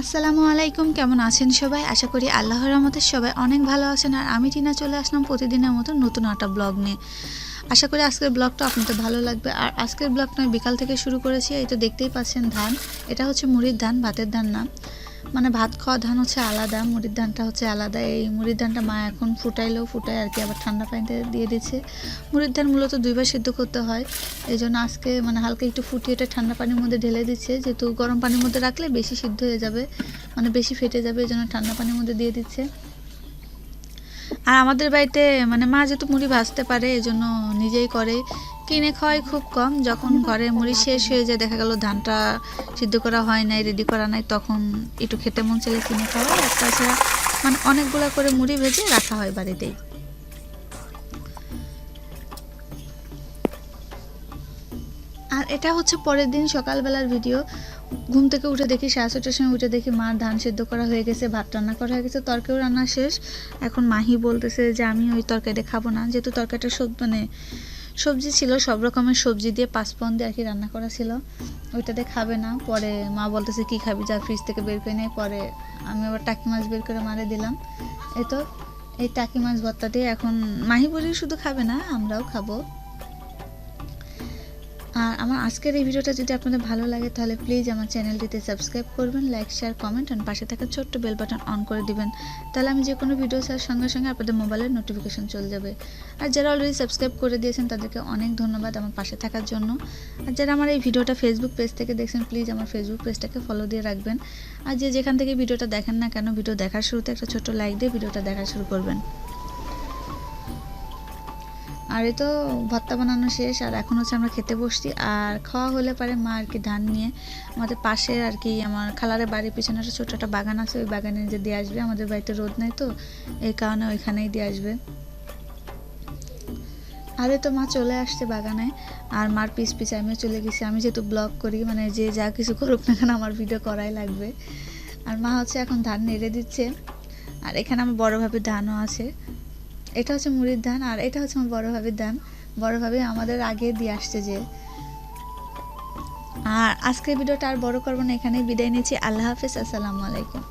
আসসালামু আলাইকুম, কেমন আছেন সবাই? আশা করি আল্লাহর রহমতে সবাই অনেক ভালো আছেন। আর আমি টিনা চলে আসলাম প্রতিদিনের মতো নতুন আটা ব্লগ নিয়ে। আশা করি আজকের ব্লগটা আপনাদের ভালো লাগবে। আর আজকের ব্লগটা আমি বিকাল থেকে শুরু করেছি, এই তো দেখতেই পাচ্ছেন ধান। এটা হচ্ছে মুড়ির ধান, ভাতের ধান না। মানে ভাত খাওয়া ধান হচ্ছে আলাদা, মুড়ির ধানটা হচ্ছে আলাদা। এই মুড়ির ধানটা মা এখন ফুটাইলেও ফুটায় আর কি, আবার ঠান্ডা পানিতে দিয়ে দিচ্ছে। মুড়ির ধান মূলত দুইবার সিদ্ধ করতে হয় এই জন্য আজকে মানে হালকা একটু ফুটিয়ে এটা ঠান্ডা পানির মধ্যে ঢেলে দিচ্ছে। যেহেতু গরম পানির মধ্যে রাখলে বেশি সিদ্ধ হয়ে যাবে মানে বেশি ফেটে যাবে এই জন্য ঠান্ডা পানির মধ্যে দিয়ে দিচ্ছে। আর আমাদের বাড়িতে মানে মা যেহেতু মুড়ি ভাজতে পারে এই জন্য নিজেই করে। কিনে খাওয়াই খুব কম। যখন ঘরে মুড়ি শেষ হয়ে যায়, দেখা গেল ধানটা সিদ্ধ করা হয় নাই রেডি করা নাই, তখন একটু খেতে মন চাইলে কিনে খাওয়াই। আর তাছাড়া মানে অনেকগুলো করে মুড়ি ভেজে রাখা হয় বাড়িতেই। আর এটা হচ্ছে পরের দিন সকালবেলার ভিডিও। ঘুম থেকে উঠে দেখি সাড়ে ছটার সময় উঠে দেখি মার ধান সেদ্ধ করা হয়ে গেছে, ভাত রান্না করা হয়ে গেছে তরকারিও রান্না শেষ। এখন মাহি বলতেছে যে, আমি ওই তরকারিটা খাব না। যেহেতু তরকারিটা সব মানে সবজি ছিল, সব রকমের সবজি দিয়ে পাঁচপন দিয়ে আর কি রান্না করা ছিল। ওইটাতে খাবে না। পরে মা বলতেছে, কি খাবি? যা ফ্রিজ থেকে বের করে নেই পরে আমি আবার টাকি মাছ বের করে মারে দিলাম। এই তো, এই টাকি মাছ ভর্তা দিয়ে এখন মাহি বলি শুধু খাবে না, আমরাও খাব। আর আমার আজকের এই ভিডিওটা যদি আপনাদের ভালো লাগে, তাহলে প্লিজ আমার চ্যানেলটিতে সাবস্ক্রাইব করবেন লাইক শেয়ার কমেন্ট আর পাশে থাকা ছোট্ট বেল বাটন অন করে দিবেন। তাহলে আমি যে কোনো ভিডিও ছাড়ার সঙ্গে সঙ্গে আপনাদের মোবাইলের নোটিফিকেশন চলে যাবে। আর যারা অলরেডি সাবস্ক্রাইব করে দিয়েছেন, তাদেরকে অনেক ধন্যবাদ আমার পাশে থাকার জন্য। আর যারা আমার এই ভিডিওটা ফেসবুক পেজ থেকে দেখছেন প্লিজ আমার ফেসবুক পেজটাকে ফলো দিয়ে রাখবেন। আর যে যেখান থেকে ভিডিওটা দেখেন না কেন ভিডিও দেখার শুরুতে একটা ছোট্ট লাইক দিয়ে ভিডিওটা দেখা শুরু করবেন। আর এই তো ভর্তা বানানো শেষ, আর এখন হচ্ছে আমরা খেতে বসছি। আর খাওয়া হলে পারে মা আর কি ধান নিয়ে। আমাদের পাশে আর কি আমার খালারের বাড়ির পিছনে একটা ছোটো একটা বাগান আছে, ওই বাগানে যে দিয়ে আসবে। আমাদের বাড়িতে রোদ নেই তো, এই কারণে ওইখানেই দিয়ে আসবে। আর তো মা চলে আসছে বাগানে, আর মার পিস পিস আমিও চলে গেছি। আমি যেহেতু ব্লগ করি মানে যে যা কিছু করুক না কেন আমার ভিডিও করাই লাগবে। আর মা হচ্ছে এখন ধান নেড়ে দিচ্ছে। আর এখানে আমার বড় ভাবির ধানও আছে। এটা হচ্ছে মুড়ির ধান আর এটা হচ্ছে আমার বড় ভাবির ধান বড় ভাবি আমাদের আগে দিয়ে আসছে যে, আর আজকের ভিডিওটা আর বড় করব না এখানে বিদায় নিচ্ছি। আল্লাহ হাফিজ, আসসালামু আলাইকুম।